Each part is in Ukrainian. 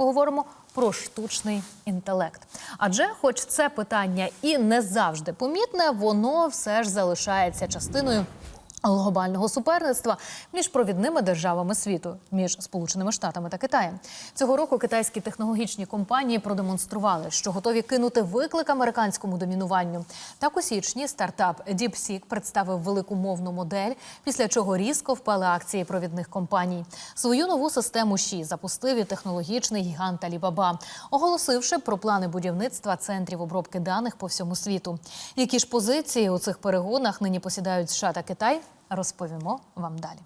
поговоримо про штучний інтелект. Адже, хоч це питання і не завжди помітне, воно все ж залишається частиною. Глобального суперництва між провідними державами світу, між Сполученими Штатами та Китаєм цього року китайські технологічні компанії продемонстрували, що готові кинути виклик американському домінуванню. Так у січні стартап DeepSeek представив велику мовну модель, після чого різко впали акції провідних компаній. Свою нову систему ШІ запустив і технологічний гігант Alibaba, оголосивши про плани будівництва центрів обробки даних по всьому світу. Які ж позиції у цих перегонах нині посідають США та Китай? Розповімо вам далі.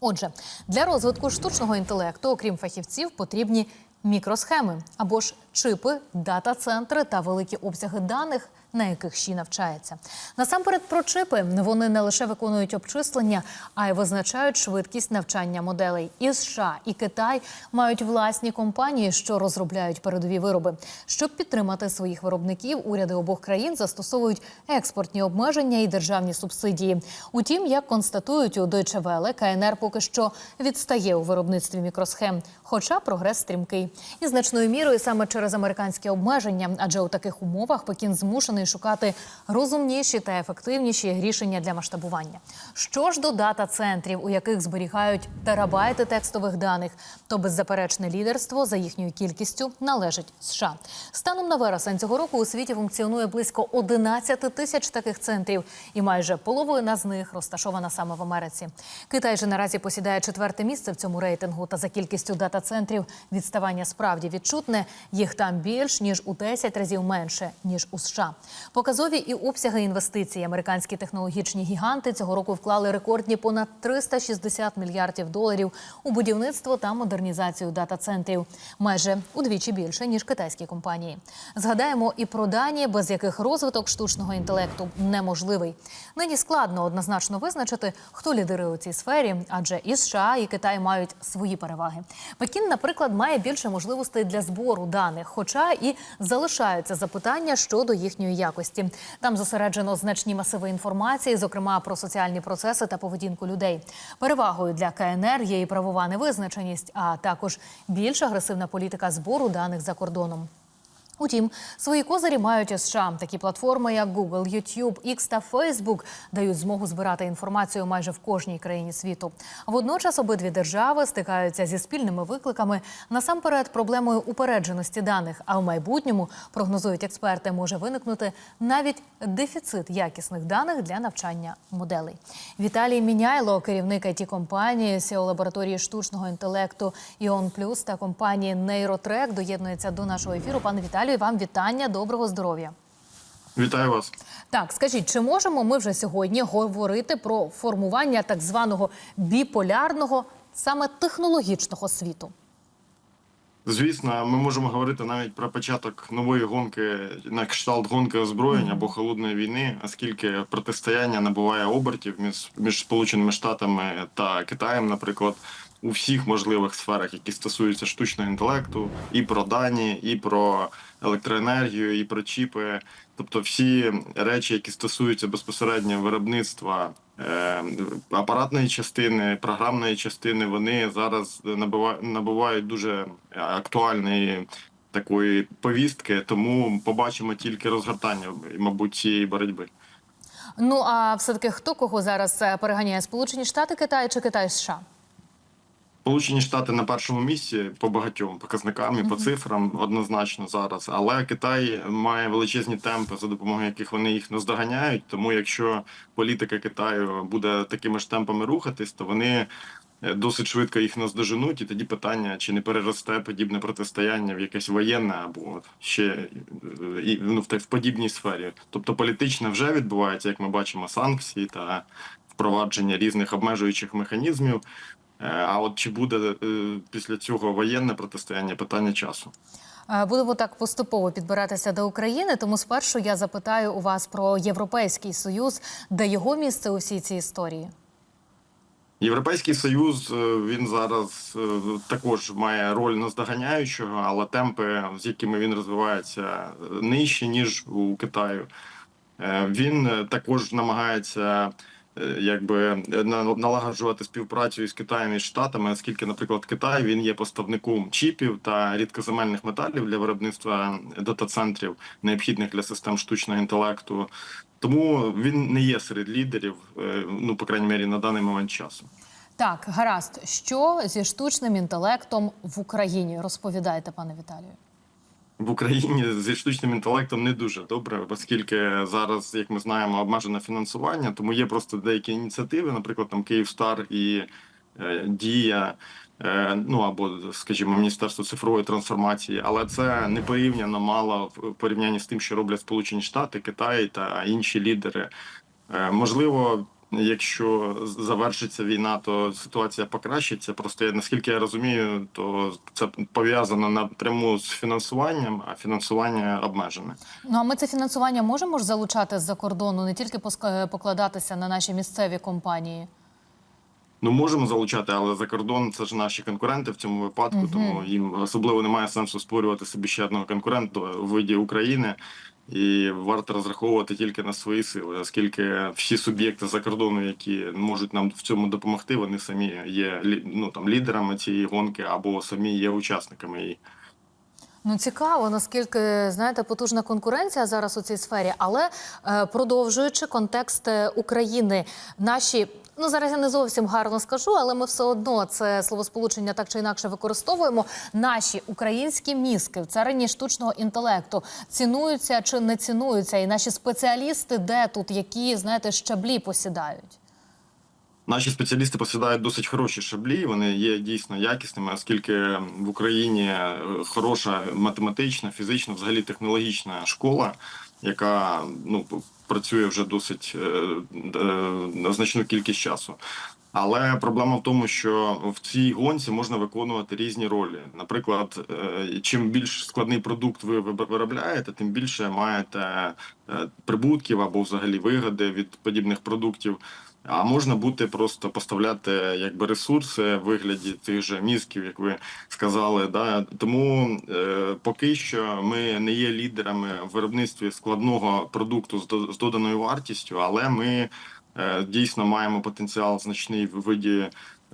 Отже, для розвитку штучного інтелекту, окрім фахівців, потрібні мікросхеми або ж чипи, дата-центри та великі обсяги даних, на яких ще навчається. Насамперед про чипи вони не лише виконують обчислення, а й визначають швидкість навчання моделей. І США, і Китай мають власні компанії, що розробляють передові вироби. Щоб підтримати своїх виробників, уряди обох країн застосовують експортні обмеження і державні субсидії. Утім, як констатують у Deutsche Welle, КНР поки що відстає у виробництві мікросхем, хоча прогрес стрімкий. І значною мірою саме через американські обмеження, адже у таких умовах Пекін змушений шукати розумніші та ефективніші рішення для масштабування. Що ж до дата центрів, у яких зберігають терабайти текстових даних, то беззаперечне лідерство за їхньою кількістю належить США. Станом на вересень цього року у світі функціонує близько 11 тисяч таких центрів, і майже половина з них розташована саме в Америці. Китай же наразі посідає четверте місце в цьому рейтингу. Та за кількістю дата центрів відставання справді відчутне. Їх там більш ніж у 10 разів менше ніж у США. Показові і обсяги інвестицій. Американські технологічні гіганти цього року вклали рекордні понад 360 мільярдів доларів у будівництво та модернізацію дата-центрів, майже удвічі більше ніж китайські компанії. Згадаємо і про дані, без яких розвиток штучного інтелекту неможливий. Нині складно однозначно визначити, хто лідирує у цій сфері, адже і США, і Китай мають свої переваги. Пекін, наприклад, має більше можливостей для збору даних, хоча і залишаються запитання щодо їхньої якості. Там зосереджено значні масиви інформації, зокрема про соціальні процеси та поведінку людей. Перевагою для КНР є і правова невизначеність, а також більш агресивна політика збору даних за кордоном. Утім, свої козирі мають і США. Такі платформи, як Google, YouTube, X та Facebook, дають змогу збирати інформацію майже в кожній країні світу. Водночас обидві держави стикаються зі спільними викликами насамперед проблемою упередженості даних. А в майбутньому прогнозують експерти, може виникнути навіть дефіцит якісних даних для навчання моделей. Віталій Міняйло, керівник it компанії SEO лабораторії штучного інтелекту Іон Плюс та компанії Нейротрек, доєднується до нашого ефіру. Пане Віталію, вам вітання, доброго здоров'я. Вітаю вас. Так, скажіть, чи можемо ми вже сьогодні говорити про формування так званого біполярного, саме технологічного світу? Звісно, ми можемо говорити навіть про початок нової гонки на кшталт гонки озброєнь або холодної війни, оскільки протистояння набуває обертів між, між Сполученими Штатами та Китаєм, наприклад, у всіх можливих сферах, які стосуються штучного інтелекту, і про дані, і про електроенергію, і про чіпи, тобто всі речі, які стосуються безпосередньо виробництва е, апаратної частини, програмної частини, вони зараз набува- набувають дуже актуальної такої повістки, тому побачимо тільки розгортання, мабуть, цієї боротьби. Ну а все таки хто кого зараз е, переганяє? Сполучені Штати, Китай чи Китай США? Сполучені Штати на першому місці по багатьом показникам і по цифрам однозначно зараз. Але Китай має величезні темпи, за допомогою яких вони їх наздоганяють. Тому якщо політика Китаю буде такими ж темпами рухатись, то вони е, досить швидко їх наздоженуть. І тоді питання, чи не переросте подібне протистояння в якесь воєнне або ще е, ну, в, в подібній сфері. Тобто політичне вже відбувається, як ми бачимо, санкції та впровадження різних обмежуючих механізмів. Е, А от чи буде е, після цього воєнне протистояння питання часу? Е, Будемо так поступово підбиратися до України. Тому спершу я запитаю у вас про Європейський Союз, де його місце у всій цій історії. Європейський союз він зараз також має роль наздоганяючого, але темпи, з якими він розвивається, нижчі ніж у Китаю. Він також намагається якби е, на- налагоджувати співпрацю із Китаєм і Штатами, оскільки, наприклад, Китай він є поставником чіпів та рідкоземельних металів для виробництва дата-центрів, необхідних для систем штучного інтелекту. Тому він не є серед лідерів, е, ну по крайній мірі на даний момент часу. Так, гаразд, що зі штучним інтелектом в Україні? Розповідайте, пане Віталію. В Україні зі штучним інтелектом не дуже добре, оскільки зараз, як ми знаємо, обмежене фінансування, тому є просто деякі ініціативи, наприклад, там Київстар і е, Дія. е, Ну або, скажімо, Міністерство цифрової трансформації, але це не порівняно мало в порівнянні з тим, що роблять Сполучені Штати, Китай та інші лідери. Е, Можливо, якщо завершиться війна, то ситуація покращиться. Просто я наскільки я розумію, то це пов'язано напряму з фінансуванням, а фінансування обмежене. Ну а ми це фінансування можемо ж залучати з-за кордону, не тільки поска- покладатися на наші місцеві компанії. Ну можемо залучати, але за кордон це ж наші конкуренти в цьому випадку, Мгм. тому їм особливо немає сенсу створювати собі ще одного конкурента у виді України. І варто розраховувати тільки на свої сили, оскільки всі суб'єкти за кордону, які можуть нам в цьому допомогти, вони самі є ну там лідерами цієї гонки або самі є учасниками її. Ну цікаво, наскільки знаєте, потужна конкуренція зараз у цій сфері, але е, продовжуючи контекст е, України, наші. Ну, зараз я не зовсім гарно скажу, але ми все одно це словосполучення так чи інакше використовуємо. Наші українські мізки в царині штучного інтелекту цінуються чи не цінуються, і наші спеціалісти, де тут які знаєте щаблі посідають. Наші спеціалісти посідають досить хороші шаблі. Вони є дійсно якісними, оскільки в Україні е, хороша математична, фізична, взагалі технологічна школа, яка ну працює вже досить е, е, значну кількість часу. Але проблема в тому, що в цій гонці можна виконувати різні ролі. Наприклад, е, чим більш складний продукт ви виробляєте, тим більше маєте е, прибутків або взагалі вигоди від подібних продуктів. А можна бути просто поставляти якби ресурси в вигляді тих же мізків, як ви сказали. Да? Тому е, поки що ми не є лідерами в виробництві складного продукту з, з доданою вартістю, але ми е, дійсно маємо потенціал значний в виді.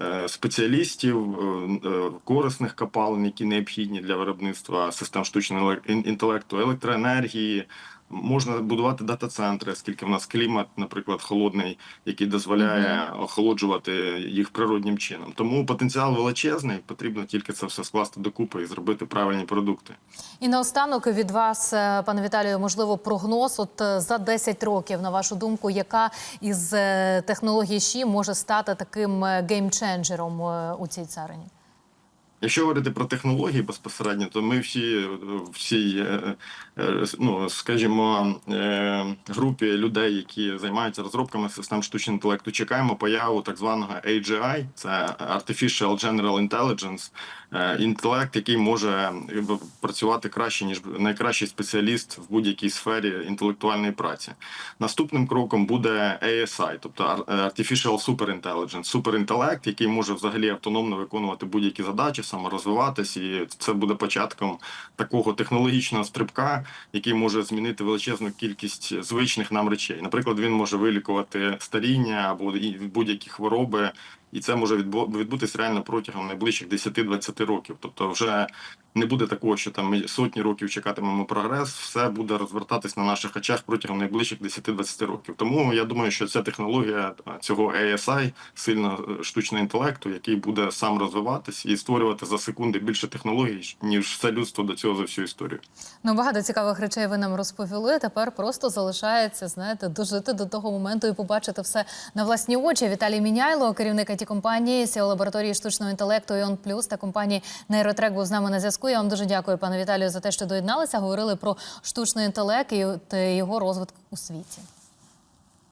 е, Спеціалістів е, е, корисних копалин, які необхідні для виробництва систем штучного еле- ін- інтелекту, електроенергії, Можна будувати дата-центри, оскільки в нас клімат, наприклад, холодний, який дозволяє охолоджувати їх природнім чином. Тому потенціал величезний, потрібно тільки це все скласти докупи і зробити правильні продукти. І наостанок від вас, е, пане Віталію, можливо, прогноз. От е, за 10 років, на вашу думку, яка із е, технологій ЩІ може стати таким геймченджером у цій царині? Якщо говорити про технології безпосередньо, то ми всі в цій, е, е, ну скажімо, е, групі людей, які займаються розробками систем штучного інтелекту, чекаємо появу так званого AGI, це Artificial General Intelligence, інтелект, який може працювати краще ніж найкращий спеціаліст в будь-якій сфері інтелектуальної праці. Наступним кроком буде ASI, тобто Ar- Artificial Superintelligence, суперінтелект, який може взагалі автономно виконувати будь-які задачі, саморозвиватись, і це буде початком такого технологічного стрибка, який може змінити величезну кількість звичних нам речей. Наприклад, він може вилікувати старіння або будь-які хвороби. І це може відбу- відбутись реально протягом найближчих 10-20 років. Тобто, вже не буде такого, що там ми сотні років чекатимемо прогрес, все буде розвертатись на наших очах протягом найближчих 10-20 років. Тому я думаю, що ця технологія цього ASI, сильно е, штучного інтелекту, який буде сам розвиватись і створювати за секунди більше технологій, ніж все людство до цього за всю історію. Ну, багато цікавих речей ви нам розповіли. Тепер просто залишається, знаєте, дожити до того моменту і побачити все на власні очі. Віталій Міняйло, керівник it компанії SEO лабораторії штучного інтелекту Іон Плюс та компанії Нейротрек був з нами на зв'язку. Я вам дуже дякую, пане Віталію, за те, що доєдналися. Говорили про штучний інтелект і його розвиток у світі.